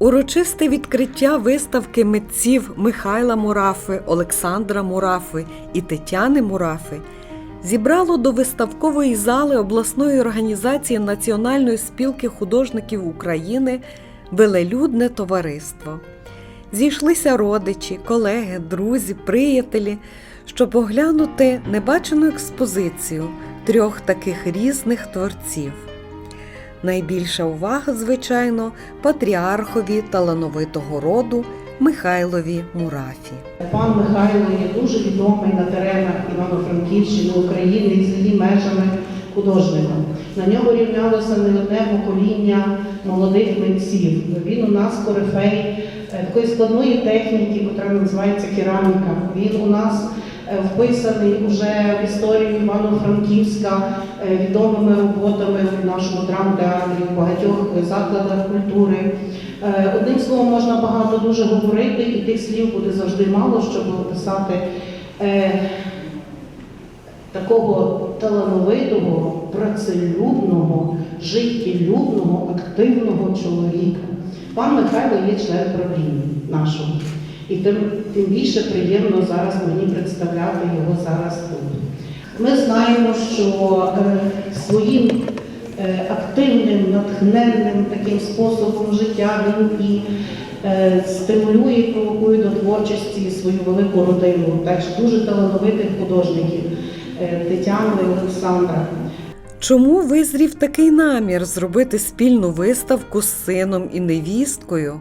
Урочисте відкриття виставки митців Михайла Мурафи, Олександра Мурафи і Тетяни Мурафи зібрало до виставкової зали обласної організації Національної спілки художників України Велелюдне товариство. Зійшлися родичі, колеги, друзі, приятелі, щоб оглянути небачену експозицію трьох таких різних творців. Найбільша увага, звичайно, патріархові талановитого роду Михайлові Мурафі. Пан Михайло є дуже відомий на теренах Івано-Франківщини, України і за її межами художником. На нього рівнялося не одне покоління молодих митців. Він у нас корифей е, такої складної техніки, яка називається кераміка. Він у нас вписаний уже в історію Івано-Франківська е, відомими роботами в нашому драмтеатрі, в багатьох закладах культури. Е, Одним словом, можна багато дуже говорити, і тих слів буде завжди мало, щоб описати е, такого талановитого, працелюбного, життєлюбного, активного чоловіка. Пан Михайло є член правління нашого. І тим, тим більше приємно зараз мені представляти його зараз тут. Ми знаємо, що е, своїм е, активним, натхненним таким способом життя він і е, стимулює, і провокує до творчості свою велику родину, теж дуже талановитих художників Тетяну і Олександра. Чому визрів такий намір зробити спільну виставку з сином і невісткою,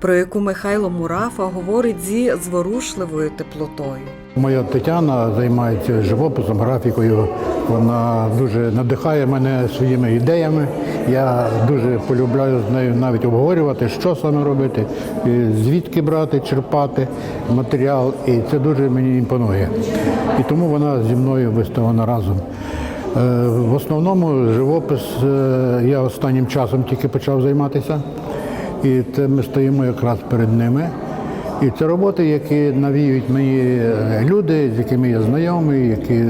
про яку Михайло Мурафа говорить зі зворушливою теплотою? Моя Тетяна займається живописом, графікою. Вона дуже надихає мене своїми ідеями. Я дуже полюбляю з нею навіть обговорювати, що саме робити, звідки брати, черпати матеріал. І це дуже мені імпонує. І тому вона зі мною виставлена разом. Е, В основному живопис е, я останнім часом тільки почав займатися. І це ми стоїмо якраз перед ними. І це роботи, які навіюють мені е, люди, з якими я знайомий, які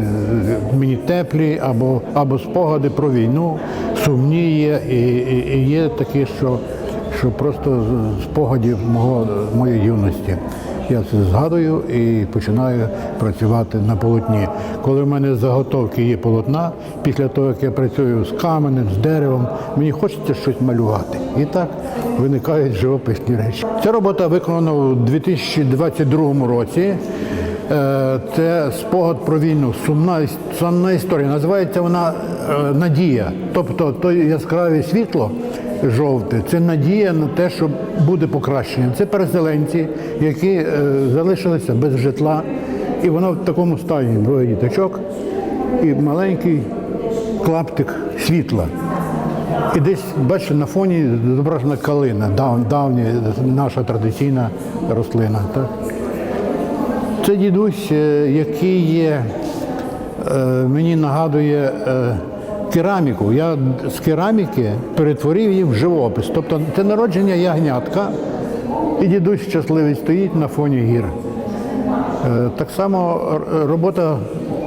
мені теплі, або, або спогади про війну, сумні є, і, і, і є такі, що, що просто спогадів мого, моєї юності. Я це згадую і починаю працювати на полотні. Коли в мене заготовки є полотна, після того, як я працюю з каменем, з деревом, мені хочеться щось малювати. І так виникають живописні речі. Ця робота виконана у 2022 році. Е, Це спогад про війну, сумна, сумна історія. Називається вона е, Надія. Тобто то яскраве світло жовте це надія на те, що буде покращення. Це переселенці, які е, залишилися без житла. І воно в такому стані двоє діточок і маленький клаптик світла. І десь, бачите, на фоні зображена калина, дав, давня наша традиційна рослина. Так? Це дідусь, е, який є, е, мені нагадує кераміку. Я з кераміки перетворив її в живопис. Тобто це народження ягнятка, і дідусь щасливий стоїть на фоні гір. Е, Так само робота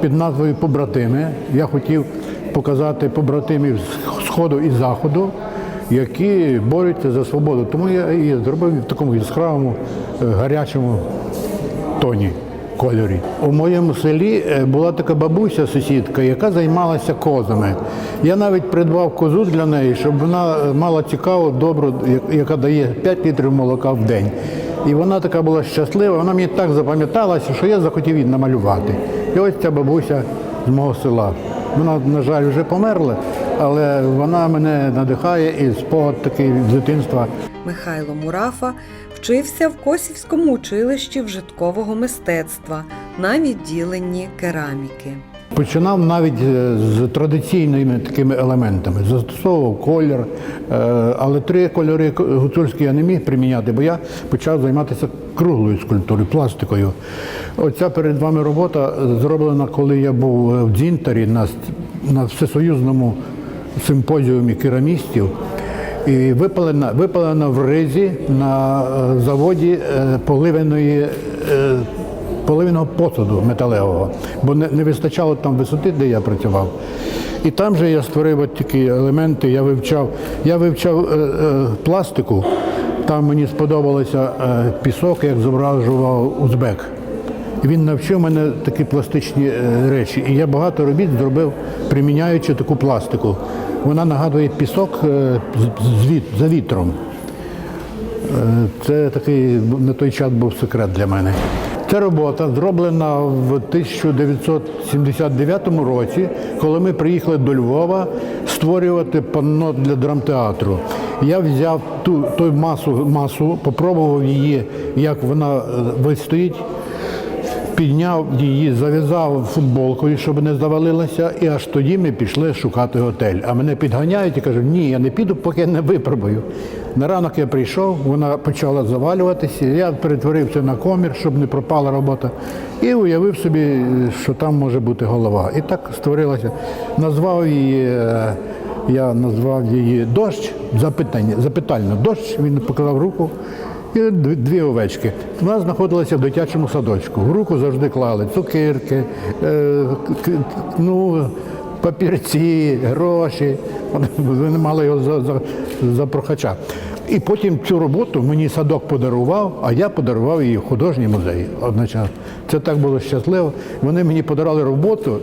під назвою Побратими. Я хотів показати побратимів з сходу і заходу, які борються за свободу. Тому я її зробив в такому яскравому, е, гарячому тоні. Кольорі. У моєму селі е, була така бабуся, сусідка, яка займалася козами. Я навіть придбав козу для неї, щоб вона е, мала цікаву, добру, яка дає 5 літрів молока в день. І вона така була щаслива, вона мені так запам'яталася, що я захотів її намалювати. І ось ця бабуся з мого села. Вона, на жаль, вже померла, але вона мене надихає і спогад такий з дитинства. Михайло Мурафа вчився в Косівському училищі вжиткового мистецтва на відділенні кераміки. Починав навіть е, з традиційними такими елементами. Застосовував колір, е, але три кольори гуцульські я не міг приміняти, бо я почав займатися круглою скульптурою, пластикою. Оця перед вами робота зроблена, коли я був в Дзінтарі на, на всесоюзному симпозіумі керамістів. І випалена, випалена в ризі на е, заводі е, поливеної е, половинного посуду металевого, бо не, не вистачало там висоти, де я працював. І там же я створив от такі елементи, я вивчав, я вивчав е, е, пластику Там мені сподобалося е, пісок, як зображував узбек. Він навчив мене такі пластичні е, речі. І я багато робіт зробив, приміняючи таку пластику. Вона нагадує пісок е, за вітром. Е, Це такий на той час був секрет для мене. Ця робота зроблена в 1979 році, коли ми приїхали до Львова створювати панно для драмтеатру. Я взяв ту той масу, масу, попробував її, як вона вистоїть, підняв її, зав'язав футболкою, щоб не завалилася, і аж тоді ми пішли шукати готель. А мене підганяють і кажуть, ні, я не піду, поки не випробую. На ранок я прийшов, вона почала завалюватися, я перетворився на комір, щоб не пропала робота, і уявив собі, що там може бути голова. І так створилося. Назвав її, е, я назвав її дощ, запитання, запитально, дощ, він показав руку. І дві овечки. Вона знаходилася в дитячому садочку. В руку завжди клали цукерки, е, ну, папірці, гроші. Вони- мали його за, за, за прохача. І потім цю роботу мені садок подарував, а я подарував її в художній музей одночасно. Це так було щасливо. Вони мені подарували роботу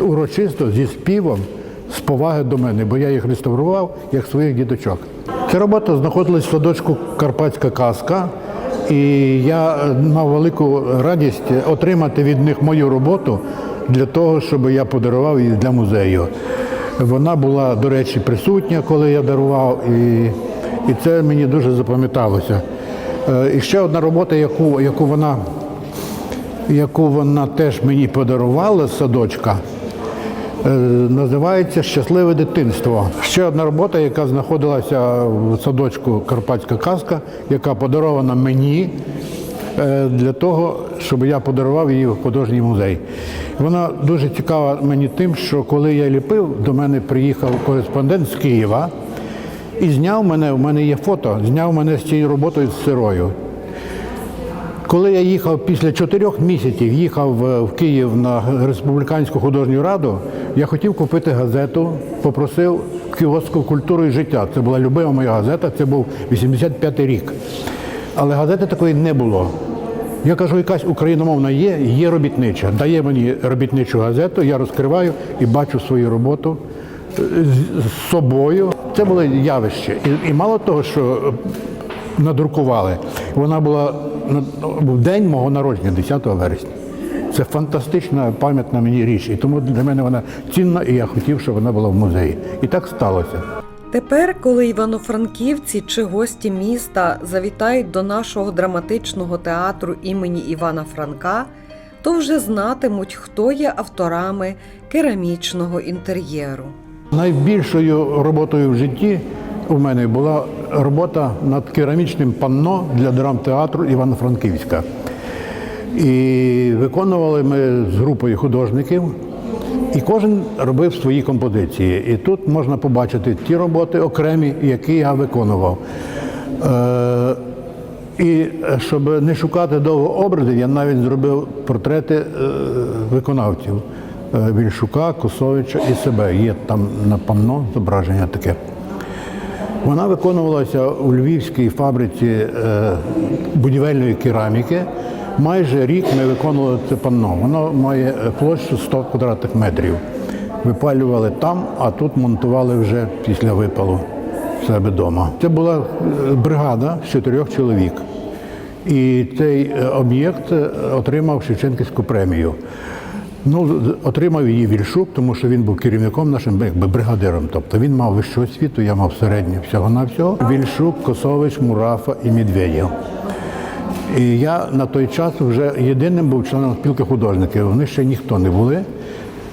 урочисто зі співом, з поваги до мене, бо я їх реставрував як своїх діточок. Ця робота знаходилась в садочку Карпатська казка, і я е, мав велику радість отримати від них мою роботу для того, щоб я подарував її для музею. Вона була, до речі, присутня, коли я дарував, і, і це мені дуже запам'яталося. Е, І ще одна робота, яку, яку вона яку вона теж мені подарувала з садочка, називається Щасливе дитинство. Ще одна робота, яка знаходилася в садочку Карпатська казка, яка подарована мені е, для того, щоб я подарував її в художній музей. Вона дуже цікава мені тим, що коли я ліпив, до мене приїхав кореспондент з Києва і зняв мене, у мене є фото, зняв мене з цією роботою з сирою. Коли я їхав після чотирьох місяців, їхав е, в Київ на республіканську художню раду, я хотів купити газету, попросив кіоску культуру і життя. Це була любима моя газета, це був 85-й рік. Але газети такої не було. Я кажу, якась україномовна є, є робітнича. Дає мені робітничу газету, я розкриваю і бачу свою роботу е, з, собою. Це було явище. І, і мало того, що е, надрукували, вона була був день мого народження, 10 вересня. Це фантастична пам'ятна мені річ. І тому для мене вона цінна, і я хотів, щоб вона була в музеї. І так сталося. Тепер, коли івано-франківці чи гості міста завітають до нашого драматичного театру імені Івана Франка, то вже знатимуть, хто є авторами керамічного інтер'єру. Найбільшою роботою в житті у мене була робота над керамічним панно для драмтеатру Івано-Франківська. І виконували ми з групою художників, і кожен робив свої композиції. І тут можна побачити ті роботи окремі, які я виконував. Е, і щоб не шукати довго образів, я навіть зробив портрети е, виконавців е, Вільшука, Косовича і себе. Є там на панно зображення таке. Вона виконувалася у львівській фабриці е, будівельної кераміки. Майже рік ми виконували це панно. Воно має е, площу 100 квадратних метрів. Випалювали там, а тут монтували вже після випалу в себе вдома. Це була е, бригада з чотирьох чоловік. І цей об'єкт отримав Шевченківську премію. Ну, отримав її Вільшук, тому що він був керівником нашим якби, бригадиром. Тобто він мав вищу освіту, я мав середню всього на всього. Вільшук, Косович, Мурафа і Медведєв. І я на той час вже єдиним був членом спілки художників. Вони ще ніхто не були.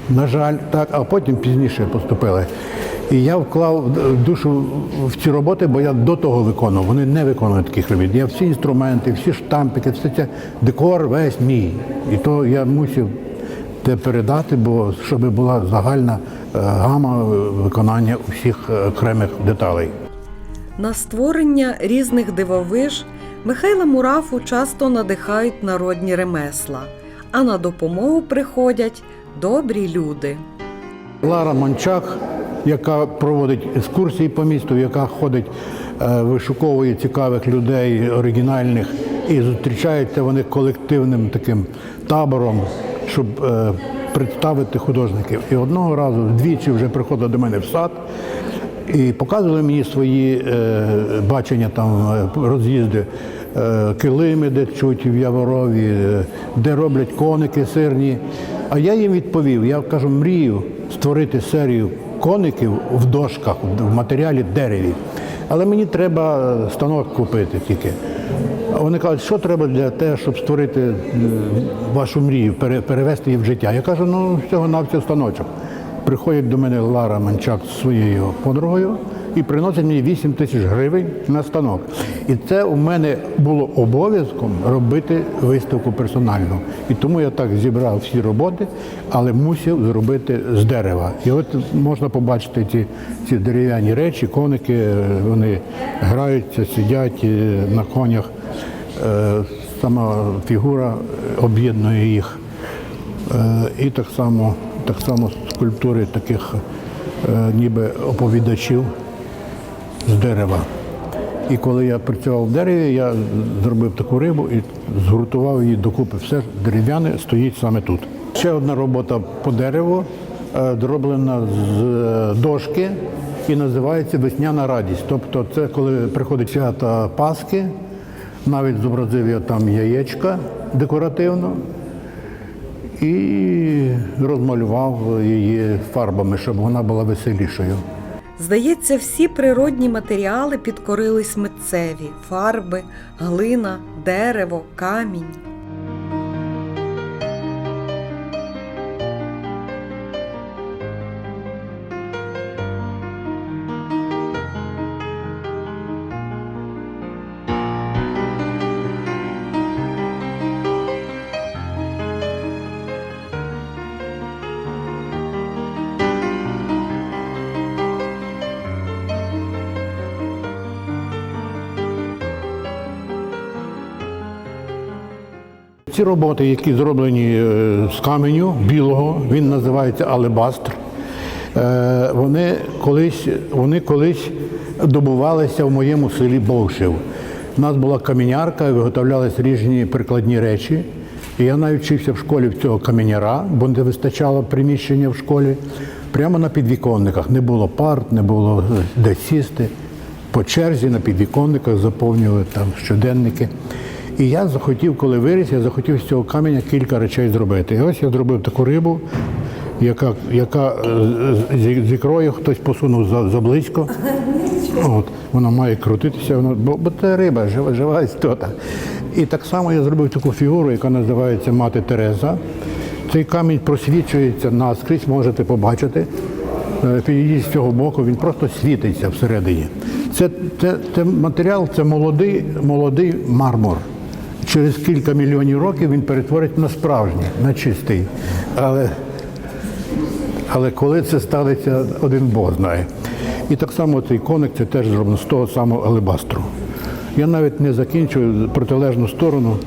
На жаль, так, а потім пізніше поступили. І я вклав душу в ці роботи, бо я до того виконував. Вони не виконують таких робіт. Я всі інструменти, всі штампики, все це декор весь мій. І то я мусив те передати, бо щоб була загальна е, гама виконання усіх окремих деталей. На створення різних дивовиж Михайла Мурафу часто надихають народні ремесла, а на допомогу приходять добрі люди. Лара Мончак яка проводить екскурсії по місту, яка ходить, е, вишуковує цікавих людей, оригінальних, і зустрічаються вони колективним таким табором, щоб е, представити художників. І одного разу двічі вже приходили до мене в сад. І показували мені свої е, бачення, там е, роз'їзди, е, килими, де чуть в Яворові, де роблять коники сирні. А я їм відповів: я кажу, мрію створити серію коників в дошках, в матеріалі дереві. Але мені треба станок купити тільки. Вони кажуть, що треба для того, щоб створити е, вашу мрію, пере- перевести її в життя. Я кажу, ну всього навсього станочок. Приходить до мене Лара Манчак зі своєю подругою і приносить мені 8 тисяч гривень на станок. І це у мене було обов'язком робити виставку персональну. І тому я так зібрав всі роботи, але мусив зробити з дерева. І от можна побачити ці, ці дерев'яні речі, коники, е, вони граються, сидять е, на конях. Е, Сама фігура об'єднує їх. Е, І так само, так само скульптури таких е, ніби оповідачів з дерева. І коли я працював в дереві, я зробив таку рибу і згуртував її докупи. Все дерев'яне стоїть саме тут. Ще одна робота по дереву, зроблена з дошки і називається Весняна радість. Тобто це коли приходить свята Пасхи, навіть зобразив я там яєчка декоративно і розмалював її фарбами, щоб вона була веселішою. Здається, всі природні матеріали підкорились митцеві: фарби, глина, дерево, камінь. Ці роботи, які зроблені е, з каменю білого, він називається алебастр. е, Вони колись, вони колись добувалися в моєму селі Бовшив. У нас була камінярка, виготовлялися різні прикладні речі. І я навіть вчився в школі в цього каменяра, бо не вистачало приміщення в школі. Прямо на підвіконниках. Не було парт, не було е, де сісти. По черзі на підвіконниках заповнювали там щоденники. І я захотів, коли виріс, я захотів з цього каменя кілька речей зробити. І ось я зробив таку рибу, яка, яка е, з, ікрою хтось посунув за, заблизько. От, вона має крутитися, вона, бо, бо це риба, жива, жива істота. І так само я зробив таку фігуру, яка називається Мати Тереза. Цей камінь просвічується наскрізь, можете побачити. Е, Підійдіть з цього боку, він просто світиться всередині. Це, це, це матеріал, це молодий, молодий мармур. Через кілька мільйонів років він перетворить на справжній, на чистий. Але, але коли це станеться, один Бог знає. І так само цей коник це теж зроблено з того самого алебастру. Я навіть не закінчую протилежну сторону.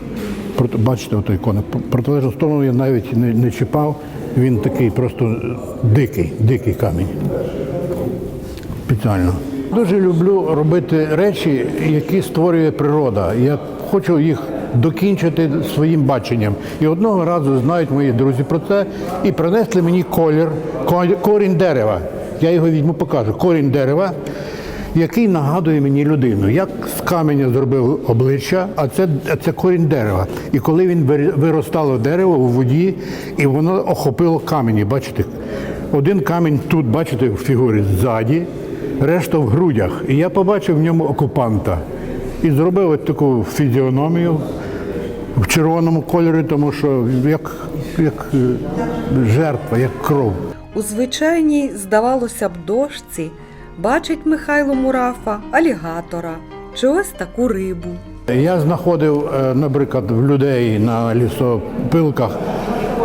Бачите, той коник. Протилежну сторону я навіть не, не чіпав. Він такий просто дикий, дикий камінь. Спеціально. Дуже люблю робити речі, які створює природа. Я хочу їх докінчити своїм баченням. І одного разу знають мої друзі про це і принесли мені колір, корінь дерева. Я його візьму, покажу. Корінь дерева, який нагадує мені людину. Як з каменя зробив обличчя, а це, це корінь дерева. І коли він вир- виростало дерево у воді, і воно охопило камені, бачите? Один камінь тут, бачите, в фігурі ззаді, решта в грудях. І я побачив в ньому окупанта. І зробив от таку фізіономію в червоному кольорі, тому що як, як е, жертва, як кров. У звичайній, здавалося б, дошці бачить Михайло Мурафа алігатора чи ось таку рибу. Я знаходив, е, наприклад, в людей на лісопилках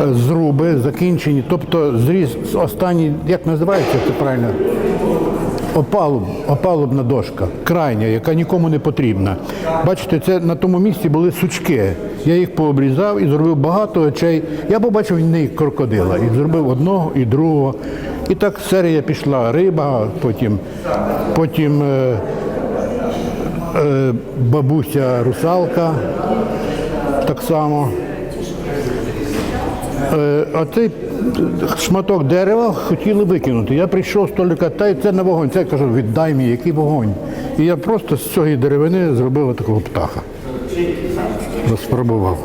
е, зруби закінчені, тобто зріз останній, як називається це правильно? Опалуб, опалубна дошка, крайня, яка нікому не потрібна. Бачите, це на тому місці були сучки. Я їх пообрізав і зробив багато очей. Я побачив в них крокодила і зробив одного і другого. І так серія пішла риба, потім, потім е, е, бабуся русалка так само. Е, а цей шматок дерева хотіли викинути. Я прийшов з столика, та й це не вогонь. Це я кажу, віддай мені, який вогонь. І я просто з цієї деревини зробив такого птаха. Розфарбував.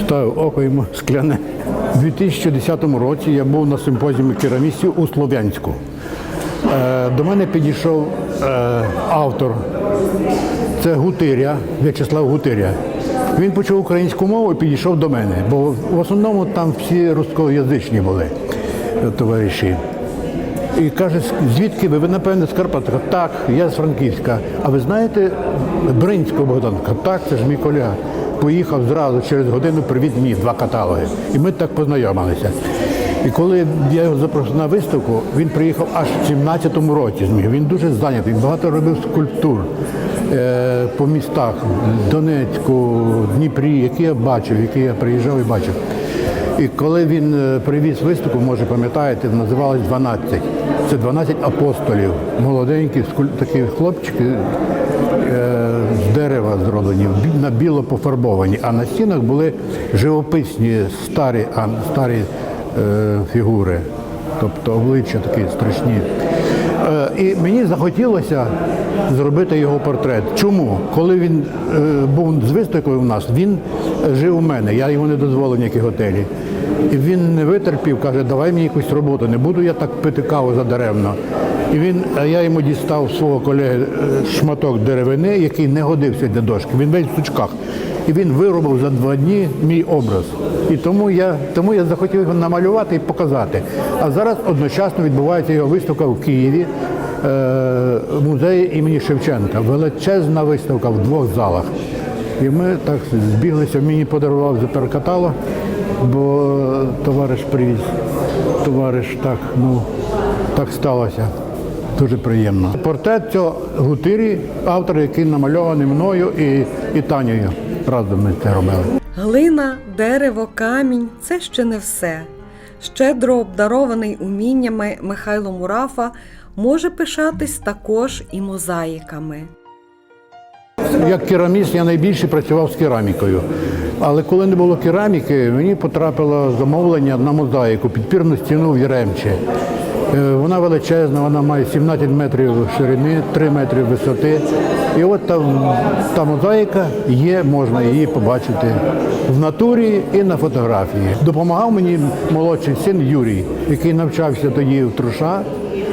Ставив око йому скляне. У 2010 році я був на симпозіумі керамістів у Слов'янську. Е, До мене підійшов е, автор це Гутиря, В'ячеслав Гутиря. Він почув українську мову і підійшов до мене, бо в основному там всі рускоязичні були е, товариші. І каже, звідки ви? Ви, напевне, з Карпат? Так, я з Франківська. А ви знаєте Бринського Богданка? Так, це ж мій колега. Поїхав зразу через годину, привіз мені два каталоги. І ми так познайомилися. І коли я його запросив на виставку, він приїхав аж в 17-му році. Він дуже зайнятий, багато робив скульптур е, по містах Донецьку, Дніпрі, які я бачив, які я приїжджав і бачив. І коли він е, привіз виставку, може пам'ятаєте, називалось 12. Це 12 апостолів. Молоденькі такі хлопчики е, з дерева зроблені, на біло пофарбовані. А на стінах були живописні старі, старі фігури, тобто обличчя такі страшні. Е, І мені захотілося зробити його портрет. Чому? Коли він е, був з виставкою у нас, він е, жив у мене, я йому не дозволив ніякі готелі. І він не витерпів, каже, давай мені якусь роботу, не буду я так пити каву задаремно. І він, я йому дістав свого колеги е, шматок деревини, який не годився для дошки. Він весь в сучках. І він виробив за два дні мій образ. І тому я, тому я захотів його намалювати і показати. А зараз одночасно відбувається його виставка в Києві, е, музеї імені Шевченка. Величезна виставка в двох залах. І ми так збіглися, мені подарував заперкатало, бо товариш привіз. Товариш так, ну, так сталося. Дуже приємно. Портрет цього Гутирі, автор, який намальований мною і, і Танею. Разом ми це робили. Глина, дерево, камінь це ще не все. Щедро обдарований уміннями Михайло Мурафа може пишатись також і мозаїками. Як кераміст я найбільше працював з керамікою. Але коли не було кераміки, мені потрапило замовлення на мозаїку, підпірну стіну в Яремчі. Е, Вона величезна, вона має 17 метрів ширини, 3 метри висоти. І от та, та мозаїка є, можна її побачити в натурі і на фотографії. Допомагав мені молодший син Юрій, який навчався тоді в Труша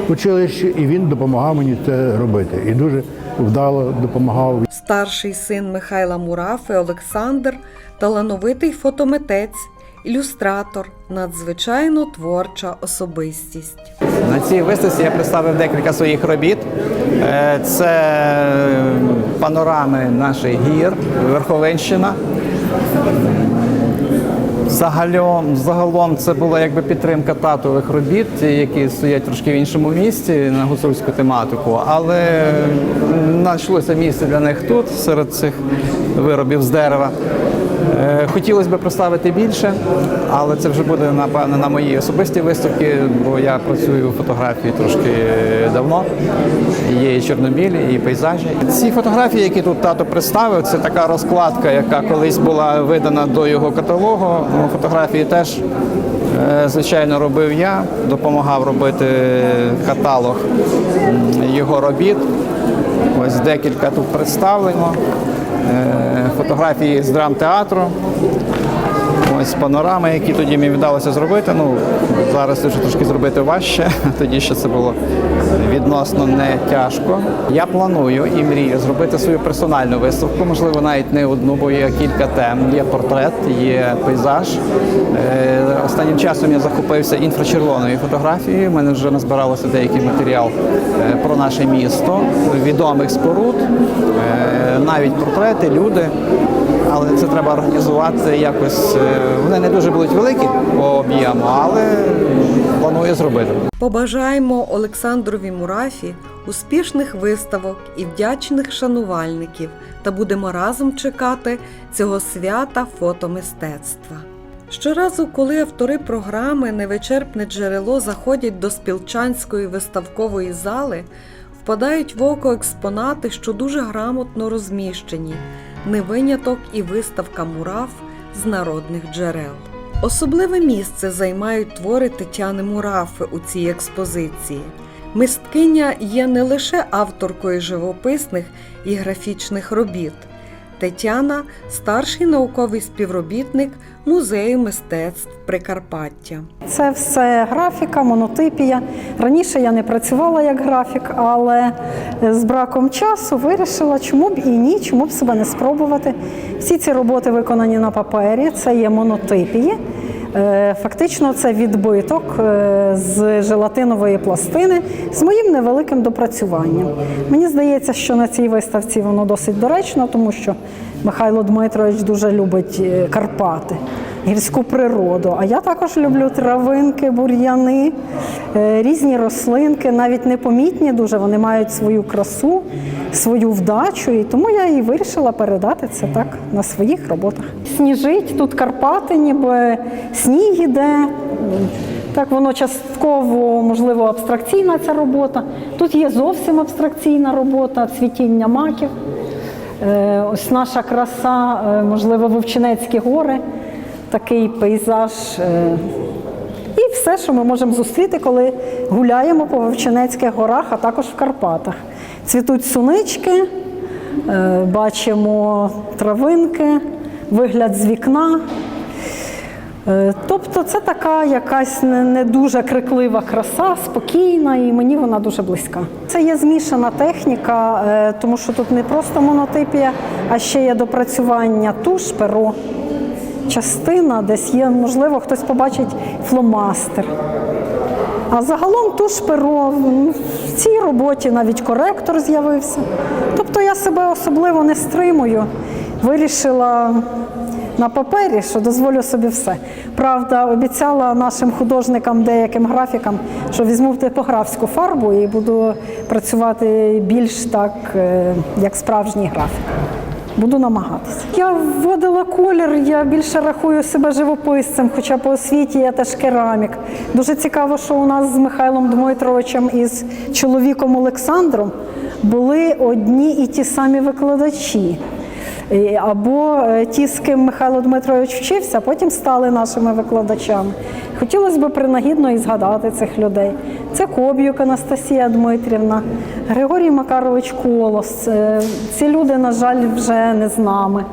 училищі, і він допомагав мені це робити. І дуже вдало допомагав. Старший син Михайла Мурафи Олександр талановитий фотометець, ілюстратор, надзвичайно творча особистість. На цій виставці я представив декілька своїх робіт. Е, Це панорами наших гір, Верховенщина. Загалом, загалом це була якби підтримка татових робіт, які стоять трошки в іншому місці на гуцульську тематику, але знайшлося місце для них тут, серед цих виробів з дерева. Е, Хотілося б представити більше, але це вже буде напевно на моїй особистій виставці, бо я працюю у фотографії трошки давно. Є і чорнобілі, і пейзажі. Ці фотографії, які тут тато представив, це така розкладка, яка колись була видана до його каталогу. Ну, Фотографії теж, е, звичайно, робив я, допомагав робити каталог його робіт. Ось декілька тут представлено. Фотографії з драмтеатру. Ось панорами, які тоді мені вдалося зробити. Ну, зараз вже трошки зробити важче. Тоді ще це було відносно не тяжко. Я планую і мрію зробити свою персональну виставку, можливо, навіть не одну, бо є кілька тем. Є портрет, є пейзаж. Е, Останнім часом я захопився інфрачервоною фотографією. У мене вже назбиралося деякий матеріал е, про наше місто, відомих споруд, е, навіть портрети, люди. Але це треба організувати якось. е, Вони не дуже будуть великі по об'єму, але планую зробити. Побажаємо Олександрові Мурафі успішних виставок і вдячних шанувальників та будемо разом чекати цього свята фотомистецтва. Щоразу, коли автори програми Невичерпне джерело заходять до спілчанської виставкової зали, впадають в око експонати, що дуже грамотно розміщені, не виняток і виставка мурав з народних джерел. Особливе місце займають твори Тетяни Мурафи у цій експозиції. Мисткиня є не лише авторкою живописних і графічних робіт. Тетяна старший науковий співробітник музею мистецтв Прикарпаття. Це все графіка, монотипія. Раніше я не працювала як графік, але з браком часу вирішила, чому б і ні, чому б себе не спробувати. Всі ці роботи виконані на папері, це є монотипії. Е, Фактично, це відбиток е, з желатинової пластини з моїм невеликим допрацюванням. Мені здається, що на цій виставці воно досить доречно, тому що Михайло Дмитрович дуже любить е, Карпати, гірську природу. А я також люблю травинки, бур'яни, е, різні рослинки, навіть непомітні дуже. Вони мають свою красу, свою вдачу, і тому я і вирішила передати це так на своїх роботах. Сніжить тут Карпати, ніби сніг іде. Так, воно частково, можливо, абстракційна ця робота. Тут є зовсім абстракційна робота, цвітіння маків. Е, Ось наша краса, е, можливо, Вовчинецькі гори, такий пейзаж. е, І все, що ми можемо зустріти, коли гуляємо по Вовчинецьких горах, а також в Карпатах. Цвітуть сунички, бачимо травинки, вигляд з вікна. Е, Тобто це така якась не дуже криклива краса, спокійна, і мені вона дуже близька. Це є змішана техніка, е, тому що тут не просто монотипія, а ще є допрацювання туш, перо, частина, десь є, можливо, хтось побачить фломастер. А загалом туш перо ну, в цій роботі навіть коректор з'явився. Тобто я себе особливо не стримую. Вирішила на папері, що дозволю собі все. Правда, обіцяла нашим художникам, деяким графікам, що візьму типографську фарбу і буду працювати більш так, е, як справжній графік. Буду намагатися. Я вводила колір, я більше рахую себе живописцем, хоча по освіті я теж керамік. Дуже цікаво, що у нас з Михайлом Дмитровичем і з чоловіком Олександром були одні і ті самі викладачі. Або е, ті, з ким Михайло Дмитрович вчився, потім стали нашими викладачами. Хотілося б принагідно і згадати цих людей. Це Коб'юк Анастасія Дмитрівна, Григорій Макарович Колос. Е, Ці люди, на жаль, вже не з нами.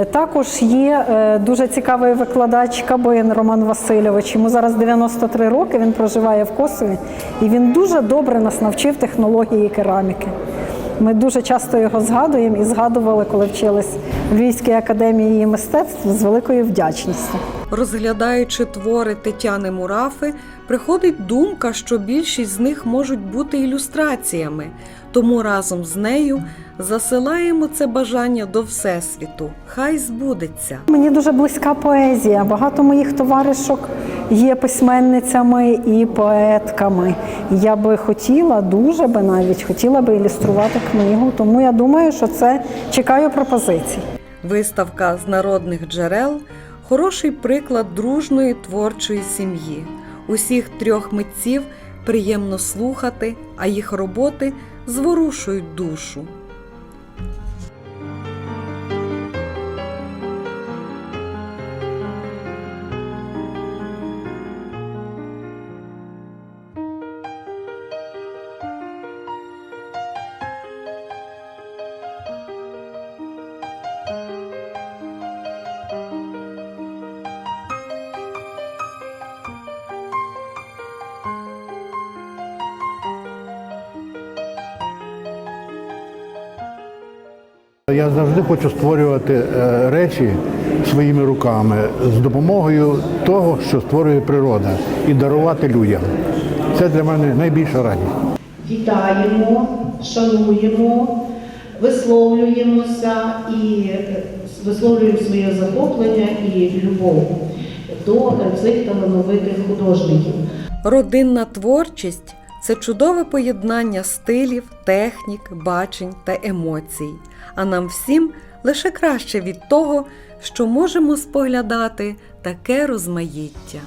Е, Також є дуже цікавий викладач Кабин Роман Васильович. Йому зараз 93 роки, він проживає в Косові, і він дуже добре нас навчив технології кераміки. Ми дуже часто його згадуємо і згадували, коли вчились в Львівській академії мистецтв з великою вдячністю. Розглядаючи твори Тетяни Мурафи, приходить думка, що більшість з них можуть бути ілюстраціями, тому разом з нею засилаємо це бажання до Всесвіту. Хай збудеться. Мені дуже близька поезія. Багато моїх товаришок є письменницями і поетками. Я би хотіла, дуже би навіть хотіла би ілюструвати книгу. Тому я думаю, що це чекаю пропозицій. Виставка з народних джерел хороший приклад дружної творчої сім'ї. Усіх трьох митців приємно слухати, а їх роботи зворушують душу. Я завжди хочу створювати е, речі своїми руками з допомогою того, що створює природа, і дарувати людям. Це для мене найбільша радість. Вітаємо, шануємо, висловлюємося і е, висловлюємо своє захоплення і любов до цих талановитих художників. Родинна творчість це чудове поєднання стилів, технік, бачень та емоцій. А нам всім лише краще від того, що можемо споглядати таке розмаїття.